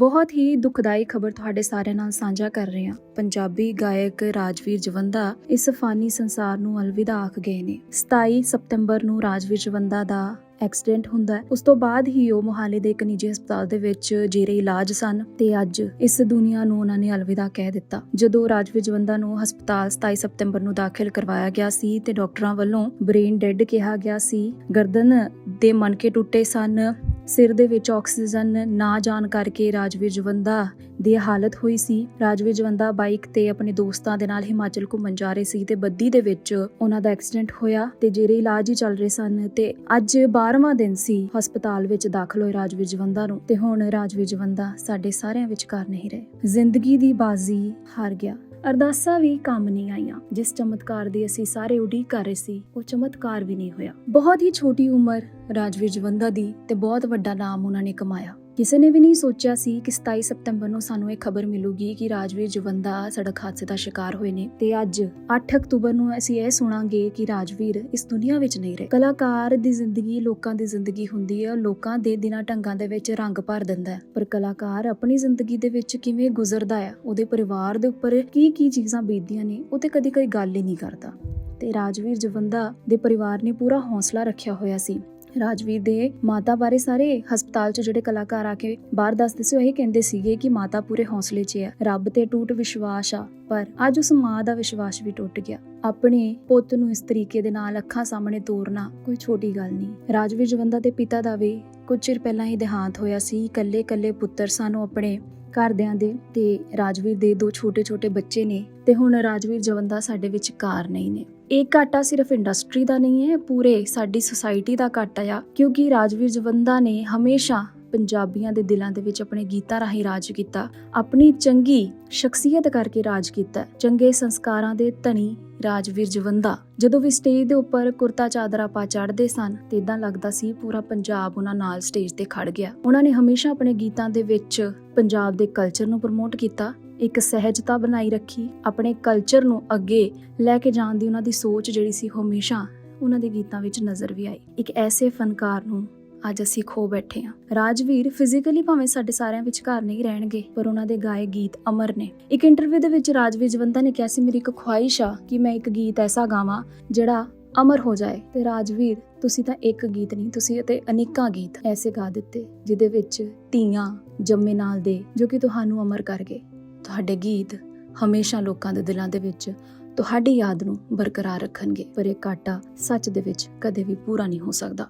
ਬਹੁਤ ਹੀ ਦੁਖਦਾਈ ਖਬਰ ਤੁਹਾਡੇ ਸਾਰਿਆਂ ਨਾਲ ਸਾਂਝਾ ਕਰ ਰਹੇ ਹਾਂ। ਪੰਜਾਬੀ ਗਾਇਕ ਰਾਜਵੀਰ ਜਵੰਦਾ ਇਸ ਫਾਨੀ ਸੰਸਾਰ ਨੂੰ ਅਲਵਿਦਾ ਆਖ ਗਏ ਨੇ। 27 ਸਤੰਬਰ ਨੂੰ ਰਾਜਵੀਰ ਜਵੰਦਾ ਦਾ ਐਕਸੀਡੈਂਟ ਹੁੰਦਾ ਹੈ। ਉਸ ਤੋਂ ਬਾਅਦ ਹੀ ਉਹ ਮੁਹਾਲੀ ਦੇ ਇੱਕ ਨਿੱਜੀ ਹਸਪਤਾਲ ਦੇ ਵਿੱਚ ਜੇਰੇ ਇਲਾਜ ਸਨ ਤੇ ਅੱਜ ਇਸ ਦੁਨੀਆ ਨੂੰ ਉਹਨਾਂ ਨੇ ਅਲਵਿਦਾ ਕਹਿ ਦਿੱਤਾ। ਜਦੋਂ ਰਾਜਵੀਰ ਜਵੰਦਾ ਨੂੰ ਹਸਪਤਾਲ 27 ਸਤੰਬਰ ਨੂੰ ਦਾਖਲ ਕਰਵਾਇਆ ਗਿਆ ਸੀ ਤੇ ਡਾਕਟਰਾਂ ਵੱਲੋਂ ਬ੍ਰੇਨ ਡੈੱਡ ਕਿਹਾ ਗਿਆ ਸੀ, ਗਰਦਨ ਦੇ ਮਣਕੇ ਟੁੱਟੇ ਸਨ। ਸਿਰ ਦੇ ਵਿੱਚ ਆਕਸੀਜਨ ਨਾ ਜਾਣ ਕਰਕੇ ਰਾਜਵੀਰ ਜਵੰਦਾ ਦੀ ਹਾਲਤ ਹੋਈ ਸੀ। ਰਾਜਵੀਰ ਜਵੰਦਾ ਬਾਈਕ ਤੇ ਆਪਣੇ ਦੋਸਤਾਂ ਦੇ ਨਾਲ ਹਿਮਾਚਲ ਘੁੰਮਣ ਜਾ ਰਹੇ ਸੀ ਤੇ ਬੱਦੀ ਦੇ ਵਿੱਚ ਉਹਨਾਂ ਦਾ ਐਕਸੀਡੈਂਟ ਹੋਇਆ ਤੇ ਜਿਹੜੇ ਇਲਾਜ ਹੀ ਚੱਲ ਰਹੇ ਸਨ ਤੇ ਅੱਜ 12ਵਾਂ ਦਿਨ ਸੀ ਹਸਪਤਾਲ ਵਿੱਚ ਦਾਖਲ ਹੋਏ ਰਾਜਵੀਰ ਜਵੰਦਾ ਨੂੰ ਤੇ ਹੁਣ ਰਾਜਵੀਰ ਜਵੰਦਾ ਸਾਡੇ ਸਾਰਿਆਂ ਵਿਚਕਾਰ ਨਹੀਂ ਰਹੇ। ਜ਼ਿੰਦਗੀ ਦੀ ਬਾਜ਼ੀ ਹਾਰ ਗਿਆ। ਅਰਦਾਸਾਂ ਵੀ ਕੰਮ ਨਹੀਂ ਆਈਆਂ। ਜਿਸ ਚਮਤਕਾਰ ਦੀ ਅਸੀਂ ਸਾਰੇ ਉਡੀਕ ਕਰ ਰਹੇ ਸੀ, ਉਹ ਚਮਤਕਾਰ ਵੀ ਨਹੀਂ ਹੋਇਆ। ਬਹੁਤ ਹੀ ਛੋਟੀ ਉਮਰ ਰਾਜਵੀਰ ਜਵੰਦਾ ਦੀ ਤੇ ਬਹੁਤ ਵੱਡਾ ਨਾਮ ਉਹਨਾਂ ਨੇ ਕਮਾਇਆ। ਕਿਸੇ ਨੇ ਵੀ ਨਹੀਂ ਸੋਚਿਆ ਸੀ ਕਿ 27 ਸਤੰਬਰ ਨੂੰ ਸਾਨੂੰ ਇਹ ਖਬਰ ਮਿਲੂਗੀ ਕਿ ਰਾਜਵੀਰ ਜਵੰਦਾ ਸੜਕ ਹਾਦਸੇ ਦਾ ਸ਼ਿਕਾਰ ਹੋਏ ਨੇ ਤੇ ਅੱਜ 8 ਅਕਤੂਬਰ ਨੂੰ ਅਸੀਂ ਇਹ ਸੁਣਾਂਗੇ ਕਿ ਰਾਜਵੀਰ ਇਸ ਦੁਨੀਆ ਵਿੱਚ ਨਹੀਂ ਰਹੇ। ਕਲਾਕਾਰ ਦੀ ਜ਼ਿੰਦਗੀ ਲੋਕਾਂ ਦੀ ਜ਼ਿੰਦਗੀ ਹੁੰਦੀ ਹੈ, ਲੋਕਾਂ ਦੇ ਦਿਨਾਂ ਢੰਗਾਂ ਦੇ ਵਿੱਚ ਰੰਗ ਭਰ ਦਿੰਦਾ ਹੈ। ਪਰ ਕਲਾਕਾਰ ਆਪਣੀ ਜ਼ਿੰਦਗੀ ਦੇ ਵਿੱਚ ਕਿਵੇਂ ਗੁਜ਼ਰਦਾ ਹੈ, ਉਹਦੇ ਪਰਿਵਾਰ ਦੇ ਉੱਪਰ ਕੀ ਕੀ ਚੀਜ਼ਾਂ ਬੀਤਦੀਆਂ ਨੇ, ਉਹ ਤੇ ਕਦੀ ਕੋਈ ਗੱਲ ਹੀ ਨਹੀਂ ਕਰਦਾ। ਤੇ ਰਾਜਵੀਰ ਜਵੰਦਾ ਦੇ ਪਰਿਵਾਰ ਨੇ ਪੂਰਾ ਹੌਸਲਾ ਰੱਖਿਆ ਹੋਇਆ ਸੀ। ਰਾਜਵੀਰ ਦੇ ਮਾਤਾ ਬਾਰੇ ਸਾਰੇ ਹਸਪਤਾਲ 'ਚ ਜਿਹੜੇ ਕਲਾਕਾਰ ਆ ਕੇ ਬਾਹਰ ਦੱਸਦੇ ਸੀ, ਉਹ ਇਹ ਕਹਿੰਦੇ ਸੀਗੇ ਕਿ ਮਾਤਾ ਪੂਰੇ ਹੌਸਲੇ 'ਚ ਹੈ ਰੱਬ ਤੇ ਟੂਟ ਵਿਸ਼ਵਾਸ ਆ, ਪਰ ਅੱਜ ਉਸ ਮਾਂ ਦਾ ਵਿਸ਼ਵਾਸ ਵੀ ਟੁੱਟ ਗਿਆ। ਆਪਣੇ ਪੁੱਤ ਨੂੰ ਇਸ ਤਰੀਕੇ ਦੇ ਨਾਲ ਅੱਖਾਂ ਸਾਹਮਣੇ ਤੋਰਨਾ ਕੋਈ ਛੋਟੀ ਗੱਲ ਨਹੀਂ। ਰਾਜਵੀਰ ਜਵੰਦਾ ਦੇ ਪਿਤਾ ਦਾ ਵੀ ਕੁਝ ਚਿਰ ਪਹਿਲਾਂ ਹੀ ਦੇਹਾਂਤ ਹੋਇਆ ਸੀ। ਇਕੱਲੇ-ਇਕੱਲੇ ਪੁੱਤਰ ਸਾਨੂੰ ਆਪਣੇ ਘਰਦਿਆਂ ਦੇ ਤੇ ਰਾਜਵੀਰ ਦੇ ਦੋ ਛੋਟੇ-ਛੋਟੇ ਬੱਚੇ ਨੇ ਤੇ ਹੁਣ ਰਾਜਵੀਰ ਜਵੰਦਾ ਸਾਡੇ ਵਿੱਚ ਕਾਰ ਨਹੀਂ ਨੇ। ਇਹ ਘਾਟਾ ਸਿਰਫ ਇੰਡਸਟਰੀ ਦਾ ਨਹੀਂ ਹੈ, ਪੂਰੇ ਸਾਡੀ ਸੁਸਾਇਟੀ ਦਾ ਘਾਟਾ ਆ, ਕਿਉਂਕਿ ਰਾਜਵੀਰ ਜਵੰਦਾ ਨੇ ਹਮੇਸ਼ਾ ਪੰਜਾਬੀਆਂ ਦੇ ਦਿਲਾਂ ਦੇ ਵਿੱਚ ਆਪਣੇ ਗੀਤਾਂ ਰਾਹੀਂ ਰਾਜ ਕੀਤਾ, ਆਪਣੀ ਚੰਗੀ ਸ਼ਖਸੀਅਤ ਕਰਕੇ ਰਾਜ ਕੀਤਾ, ਚੰਗੇ ਸੰਸਕਾਰਾਂ ਦੇ ਧਨੀ ਰਾਜਵੀਰ ਜਵੰਦਾ। ਜਦੋਂ ਵੀ ਸਟੇਜ ਦੇ ਉੱਪਰ ਕੁਰਤਾ ਚਾਦਰਾ ਪਾ ਚੜ੍ਹਦੇ ਸਨ, ਤੇ ਇਦਾਂ ਲੱਗਦਾ ਸੀ ਪੂਰਾ ਪੰਜਾਬ ਉਹਨਾਂ ਨਾਲ ਸਟੇਜ ਤੇ ਖੜ ਗਿਆ। ਉਹਨਾਂ ਨੇ ਹਮੇਸ਼ਾ ਆਪਣੇ ਗੀਤਾਂ ਦੇ ਵਿੱਚ ਪੰਜਾਬ ਦੇ ਕਲਚਰ ਨੂੰ ਪ੍ਰਮੋਟ ਕੀਤਾ ਇੱਕ ਸਹਿਜਤਾ ਬਣਾਈ ਰੱਖੀ, ਆਪਣੇ ਕਲਚਰ ਨੂੰ ਅੱਗੇ ਲੈ ਕੇ ਜਾਣ ਦੀ ਉਹਨਾਂ ਦੀ ਸੋਚ ਜਿਹੜੀ ਸੀ ਉਹ ਹਮੇਸ਼ਾ ਉਹਨਾਂ ਦੇ ਗੀਤਾਂ ਵਿੱਚ ਨਜ਼ਰ ਵੀ ਆਈ। ਇੱਕ ਐਸੇ ਫਨਕਾਰ ਨੂੰ ਅੱਜ ਅਸੀਂ ਖੋ ਬੈਠੇ ਹਾਂ। ਰਾਜਵੀਰ ਫਿਜ਼ੀਕਲੀ ਭਾਵੇਂ ਸਾਡੇ ਸਾਰਿਆਂ ਵਿੱਚ ਘਰ ਨਹੀਂ ਰਹਿਣਗੇ, ਪਰ ਉਹਨਾਂ ਦੇ ਗਾਏ ਗੀਤ ਅਮਰ ਨੇ। ਇੱਕ ਇੰਟਰਵਿਊ ਦੇ ਵਿੱਚ ਰਾਜਵੀਰ ਜਵੰਦਾ ਨੇ ਕਿਹਾ ਸੀ, ਮੇਰੀ ਇੱਕ ਖੁਆਇਸ਼ ਆ ਕਿ ਮੈਂ ਇੱਕ ਗੀਤ ਐਸਾ ਗਾਵਾਂ ਜਿਹੜਾ ਅਮਰ ਹੋ ਜਾਏ। ਤੇ ਰਾਜਵੀਰ, ਤੁਸੀਂ ਤਾਂ ਇੱਕ ਗੀਤ ਨਹੀਂ, ਤੁਸੀਂ ਅਤੇ ਅਨੇਕਾਂ ਗੀਤ ਐਸੇ ਗਾ ਦਿੱਤੇ, ਜਿਹਦੇ ਵਿੱਚ ਧੀਆਂ ਜੰਮੇ ਨਾਲ ਦੇ, ਜੋ ਕਿ ਤੁਹਾਨੂੰ ਅਮਰ ਕਰ ਗਏ। ਤੁਹਾਡੇ ਗੀਤ ਹਮੇਸ਼ਾ ਲੋਕਾਂ ਦੇ ਦਿਲਾਂ ਦੇ ਵਿੱਚ ਤੁਹਾਡੀ ਯਾਦ ਨੂੰ ਬਰਕਰਾਰ ਰੱਖਣਗੇ, ਪਰ ਇਹ ਘਾਟਾ ਸੱਚ ਦੇ ਵਿੱਚ ਕਦੇ ਵੀ ਪੂਰਾ ਨਹੀਂ ਹੋ ਸਕਦਾ।